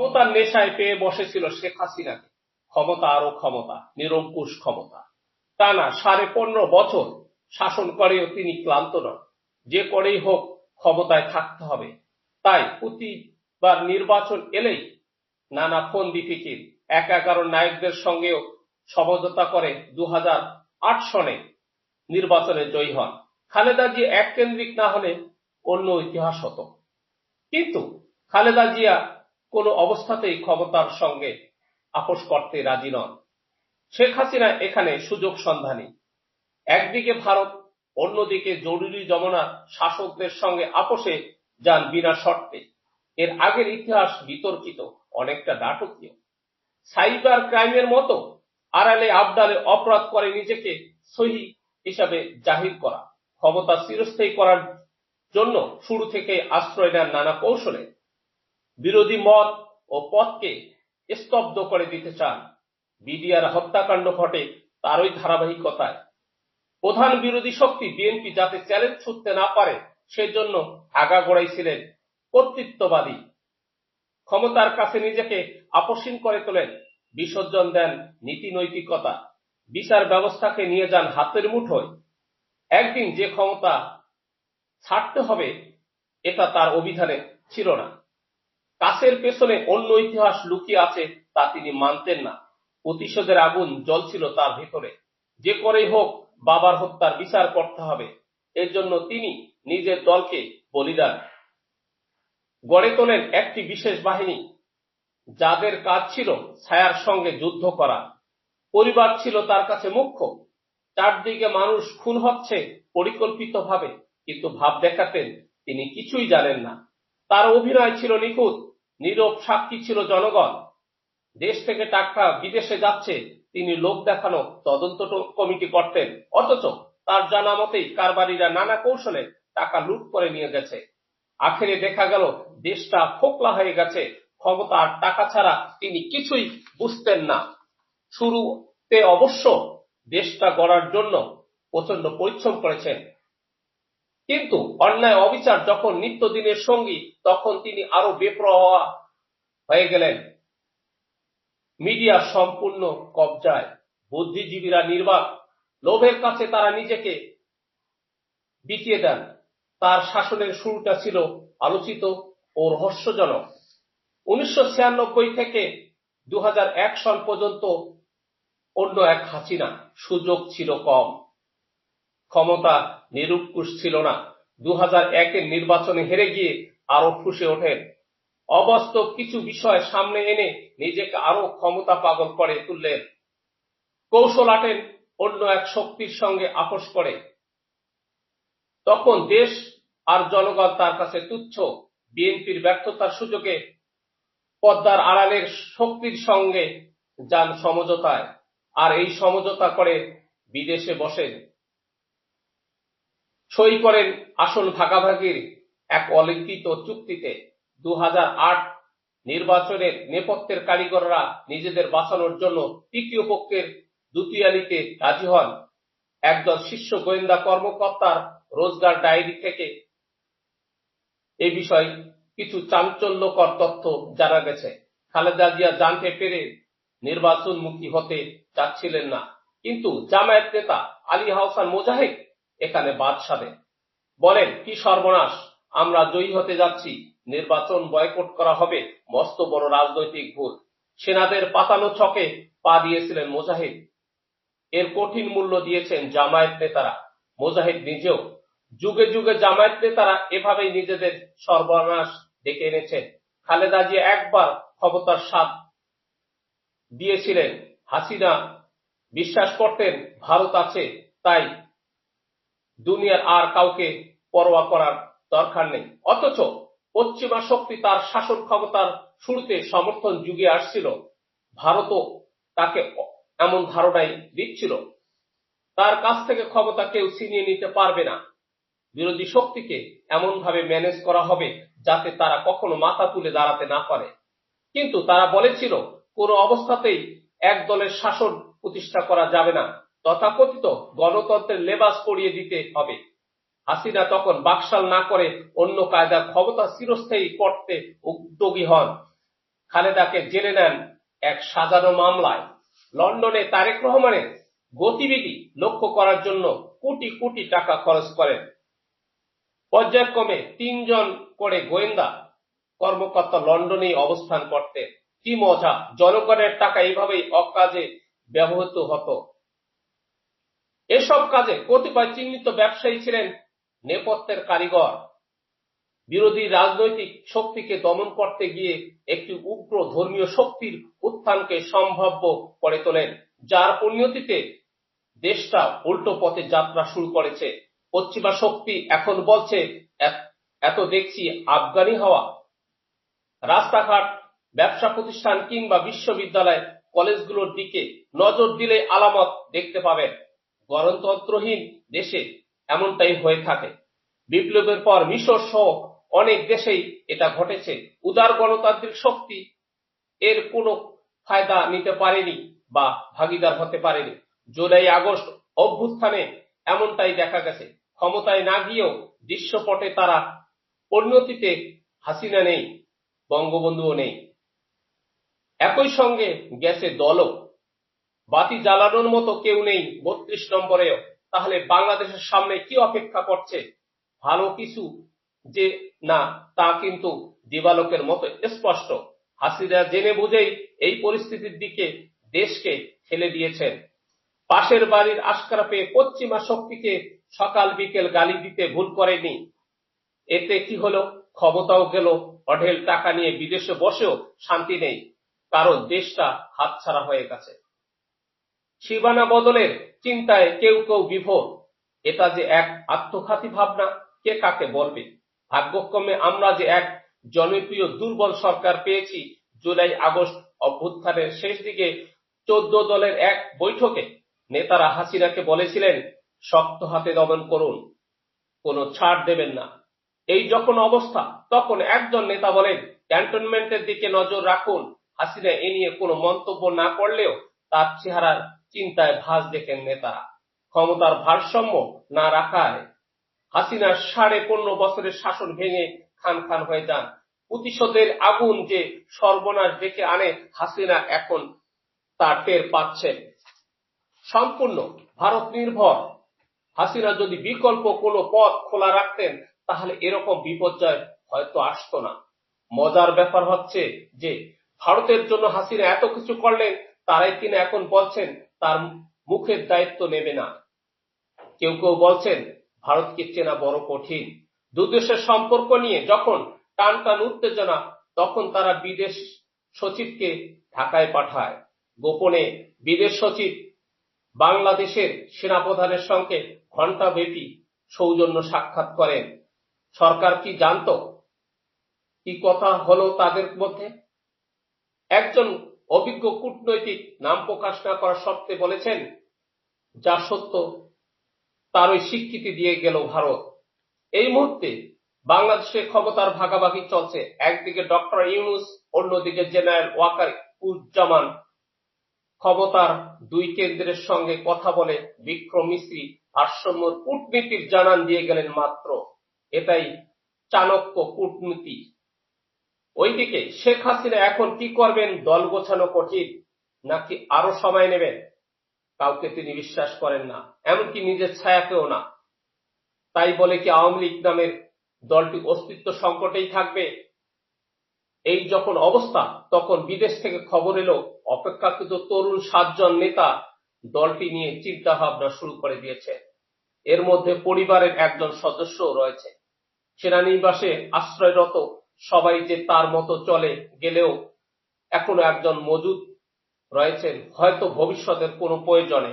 ক্ষমতার নেশায় পেয়ে বসেছিল শেখ হাসিনাকে। ক্ষমতা আরও ক্ষমতা, নিরঙ্কুশ ক্ষমতা। টানা সাড়ে পনেরো বছর শাসন করেও তিনি ক্লান্ত নন। যে করেই হোক ক্ষমতায় থাকতে হবে। তাই প্রতিবার নির্বাচন এলেই নানা ফন্দি ফিকির এক এগারো নায়কদের সঙ্গেও সমঝোতা করে দু সনে নির্বাচনে জয়ী হন। খালেদা জিয়া এক কেন্দ্রিক না হলে অন্য ইতিহাস হতো। কিন্তু খালেদা জিয়া কোনো অবস্থাতেই ক্ষমতার সঙ্গে আপোষ করতে রাজি নন। শেখ হাসিনা এখানে সুযোগ সন্ধানী। একদিকে ভারত, অন্যদিকে জরুরি জমানার শাসকদের সঙ্গে আপোষে যান বিনা শর্তে। এর আগের ইতিহাস বিতর্কিত, অনেকটা নাটকীয়। সাইবার ক্রাইমের মতো আড়ালে আবডালে অপরাধ করে নিজেকে সহি হিসাবে জাহির করা, ক্ষমতা চিরস্থায়ী করার জন্য শুরু থেকে আশ্রয় নেন নানা কৌশলে। বিরোধী মত ও পথকে স্তব্ধ করে দিতে চান। বিডিআর হত্যাকাণ্ড ঘটে তারই ধারাবাহিকতায়। প্রধান বিরোধী শক্তি বিএনপি যাতে চ্যালেঞ্জ ছুটতে না পারে, সেজন্য আগাগোড়াই ছিলেন কর্তৃত্ববাদী। ক্ষমতার কাছে নিজেকে আপসীন করে তোলেন, বিসর্জন দেন নীতি নৈতিকতা বিচার ব্যবস্থাকে নিয়ে যান হাতের মুঠোয়। একদিন যে ক্ষমতা ছাড়তে হবে, এটা তার অভিধানে ছিল না। কাছের পেছনে অন্য ইতিহাস লুকিয়ে আছে তা তিনি মানতেন না। প্রতিশোধের আগুন জ্বলছিল তার ভেতরে। যে করেই হোক, বাবার হত্যার বিচার করতে হবে। এর জন্য তিনি নিজের দলকে বলিদান গড়ে তোলেন একটি বিশেষ বাহিনী। যাদের কাজ ছিল ছায়ার সঙ্গে যুদ্ধ করা। পরিবার ছিল তার কাছে মুখ্য। চারদিকে মানুষ খুন হচ্ছে পরিকল্পিতভাবে, কিন্তু ভাব দেখাতেন তিনি কিছুই জানেন না। তার অভিনয় ছিল নিখুঁত। নীরব সাক্ষী ছিল জনগণ। দেশ থেকে টাকা বিদেশে যাচ্ছে, তিনি লোক দেখানো তদন্ত কমিটি করতেন। অথচ তার জানা মতেই কারবারিরা নানা কৌশলে টাকা লুট করে নিয়ে গেছে। আখেরে দেখা গেল, দেশটা ফোকলা হয়ে গেছে। ক্ষমতা আর টাকা ছাড়া তিনি কিছুই বুঝতেন না। শুরুতে অবশ্য দেশটা গড়ার জন্য প্রচণ্ড পরিশ্রম করেছেন। কিন্তু অন্যায় অবিচার যখন নিত্যদিনের সঙ্গী, তখন তিনি আরও বেপ্রহা হয়ে গেলেন। মিডিয়া সম্পূর্ণ কবজায়। বুদ্ধিজীবীরা নির্বাক। লোভের কাছে তারা নিজেকে বিকিয়ে দেন। তার শাসনের শুরুটা ছিল আলোচিত ও রহস্যজনক। উনিশশো ছিয়ানব্বই থেকে দু সন পর্যন্ত অন্য এক হাসিনা সুযোগ ছিল কম। ক্ষমতা নিরুৎকুশ ছিল না। দু একের নির্বাচনে হেরে গিয়ে আরও ফুসে ওঠেন। অবাস্তব কিছু বিষয় সামনে এনে নিজেকে আরও ক্ষমতা পাগল করে তুললেন। কৌশল আটেন অন্য এক শক্তির সঙ্গে আপোষ করে। তখন দেশ আর জনগণ তার কাছে তুচ্ছ। বিএনপির ব্যর্থতার সুযোগে পদ্মার আড়ালের শক্তির সঙ্গে যান সমঝোতায়। আর এই সমঝোতা করে বিদেশে বসেন। সই করেন আসন ভাগাভাগির এক অলিখিত চুক্তিতে। দু হাজার আট নির্বাচনের নেপথ্যের কারিগররা নিজেদের বাঁচানোর জন্য তৃতীয় পক্ষের দুতিয়ালিতে রাজি হন। একদল শীর্ষ গোয়েন্দা কর্মকর্তার রোজগার ডায়েরি থেকে এ বিষয়ে কিছু চাঞ্চল্যকর তথ্য জানা গেছে। খালেদা জিয়া জানতে পেরে নির্বাচনমুখী হতে চাচ্ছিলেন না। কিন্তু জামায়াত নেতা আলী হাসান মোজাহিদ এখানে বাদ সাধেন বলেন, কি সর্বনাশ? আমরা জয়ী হতে যাচ্ছি। নির্বাচন বয়কট করা হবে। মস্ত বড় রাজনৈতিক ভুল। সেনাদের পাতানো ছকে পা দিয়েছিলেন মোজাহিদ। এর কঠিন মূল্য দিয়েছেন জামায়াত নেতারা। মোজাহিদ নিজেও যুগে যুগে জামায়াত নেতারা এভাবেই নিজেদের সর্বনাশ ডেকে এনেছেন। খালেদা জিয়া একবার ক্ষমতার স্বাদ দিয়েছিলেন। হাসিনা বিশ্বাস করতেন, ভারত আছে, তাই দুনিয়ার আর কাউকে পরোয়া করার দরকার নেই। অথচ পশ্চিমা শক্তি তার শাসন ক্ষমতার শুরুতে সমর্থন যুগে আসছিল। ভারতও তাকে এমন ধারণাই দিচ্ছিল। তার কাছ থেকে ক্ষমতা কেউ ছিনিয়ে নিতে পারবে না। বিরোধী শক্তিকে এমনভাবে ম্যানেজ করা হবে যাতে তারা কখনো মাথা তুলে দাঁড়াতে না পারে। কিন্তু তারা বলেছিল, কোনো অবস্থাতেই এক দলের শাসন প্রতিষ্ঠা করা যাবে না। তথাকথিত গণতন্ত্রের লেবাস পরিয়ে দিতে হবে। হাসিনা তখন বাকশাল না করে অন্য কায়দার ক্ষমতা চিরস্থায়ী করতে উদ্যোগী হন। খালেদাকে জেলে নেন এক সাজানো মামলায়। লন্ডনে তারেক রহমানের গতিবিধি লক্ষ্য করার জন্য কোটি কোটি টাকা খরচ করেন। পর্যায়ক্রমে তিনজন করে গোয়েন্দা কর্মকর্তা লন্ডনেই অবস্থান করতেন। কি মজা, জনগণের টাকা এইভাবেই অকাজে ব্যবহৃত হতো। এসব কাজে কতিপয় চিহ্নিত ব্যবসায়ী ছিলেন নেপথ্যের কারিগর। বিরোধী রাজনৈতিক শক্তিকে দমন করতে গিয়ে একটি উগ্র ধর্মীয় শক্তির উত্থানকে সম্ভাব্য করে তোলেন, যার পরিণতিতে দেশটা উল্টো পথে যাত্রা শুরু করেছে। পশ্চিমা শক্তি এখন বলছে, এত দেখছি আফগানি হওয়া। রাস্তাঘাট, ব্যবসা প্রতিষ্ঠান কিংবা বিশ্ববিদ্যালয়, কলেজগুলোর দিকে নজর দিলে আলামত দেখতে পাবেন। গণতন্ত্রহীন দেশে এমনটাই হয়ে থাকে। বিপ্লবের পর মিশর সহ অনেক দেশেই এটা ঘটেছে। উদার গণতান্ত্রিক শক্তি এর কোনো ফায়দা নিতে পারেনি বা ভাগিদার হতে পারেনি। জুলাই, আগস্ট অভ্যুত্থানে এমনটাই দেখা গেছে। ক্ষমতায় না গিয়েও দৃশ্যপটে তারা পরিণতিতে হাসিনা নেই, বঙ্গবন্ধুও নেই। একই সঙ্গে গেছে দলও। বাতি জ্বালানোর মতো কেউ নেই বত্রিশ নম্বরেও। তাহলে বাংলাদেশের সামনে কি অপেক্ষা করছে? ভালো কিছু যে না, তা কিন্তু দিবালোকের মতো স্পষ্ট। হাসিনা জেনে বুঝেই এই পরিস্থিতির দিকে দেশকে ঠেলে দিয়েছেন। পাশের বাড়ির আশকারা পেয়ে পশ্চিমা শক্তিকে সকাল বিকেল গালি দিতে ভুল করেনি। এতে কি হলো? ক্ষমতাও গেল, অঢেল টাকা নিয়ে বিদেশে বসেও শান্তি নেই। কারণ দেশটা হাতছাড়া হয়ে গেছে। সীমানা বদলের চিন্তায় কেউ কেউ বিভোর এটা যে এক আত্মঘাতী ভাবনা, কে কাকে বলবে? ভাগ্যক্রমে আমরা যে এক জনপ্রিয় দুর্বল সরকার পেয়েছি, জুলাই আগস্ট অভ্যুত্থানের শেষ দিকে চোদ্দ দলের এক বৈঠকে নেতারা হাসিনাকে বলেছিলেন, শক্ত হাতে দমন করুন, কোনো ছাড় দেবেন না। এই যখন অবস্থা, তখন একজন নেতা বলেন, ক্যান্টনমেন্টের দিকে নজর রাখুন। হাসিনা এ নিয়ে কোনো মন্তব্য না করলেও তার চেহারার চিন্তায় ভাস দেখেন নেতারা ক্ষমতার ভারসাম্য না রাখায় হাসিনার সাড়ে পনেরো বছরের শাসন ভেঙে খান খান হয়ে যান। প্রতিশোধের আগুন যে সর্বনাশ ডেকে আনে, হাসিনা এখন তার টের পাচ্ছেন সম্পূর্ণ ভারত নির্ভর। হাসিনা যদি বিকল্প কোনো পথ খোলা রাখতেন, তাহলে এরকম বিপর্যয় হয়তো আসতো না। মজার ব্যাপার হচ্ছে যে, ভারতের জন্য হাসিনা এত কিছু করলেন, তারাই কিনা এখন বলছেন তার মুখের দায়িত্ব নেবে না। কেউ কেউ বলছেন, ভারতকে চেনা বড় কঠিন। দুদেশের সম্পর্ক নিয়ে যখন টান টান উত্তেজনা, তখন তারা বিদেশ সচিবকে ঢাকায় পাঠায়। গোপনে বিদেশ সচিব বাংলাদেশের সেনাপ্রধানের সঙ্গে ঘণ্টা ঘণ্টাব্যাপী সৌজন্য সাক্ষাৎ করেন। সরকার কি জানত, কি কথা হলো তাদের মধ্যে? একজন অভিজ্ঞ কূটনৈতিক নাম প্রকাশ না করার শর্তে বলেছেন, যা সত্য, তার ওই স্বীকৃতি দিয়ে গেল ভারত। এই মুহূর্তে বাংলাদেশে ক্ষমতার ভাগাভাগি চলছে। একদিকে ডক্টর ইউনুস, অন্যদিকে জেনারেল ওয়াকার উজ্জামান। ক্ষমতার দুই কেন্দ্রের সঙ্গে কথা বলে বিক্রম মিস্ত্রি ভারসাম্য কূটনীতির জানান দিয়ে গেলেন মাত্র। এটাই চাণক্য কূটনীতি। ওইদিকে শেখ হাসিনা এখন কি করবেন? দল গোছানো কঠিন। নাকি আরও সময় নেবেন? কাউকে তিনি বিশ্বাস করেন না। এমনকি নিজের ছায়াকেও না। তাই বলে কি আওয়ামী লীগ নামের দলটি অস্তিত্ব সংকটেই থাকবে? এই যখন অবস্থা, তখন বিদেশ থেকে খবর এলো, অপেক্ষাকৃত তরুণ সাতজন নেতা দলটি নিয়ে চিন্তা ভাবনা শুরু করে দিয়েছে। এর মধ্যে পরিবারের একজন সদস্যও রয়েছে। সেনানিবাসে আশ্রয়রত সবাই যে তার মতো চলে গেলেও এখনও একজন মজুদ রয়েছেন হয়তো ভবিষ্যতের কোনো প্রয়োজনে।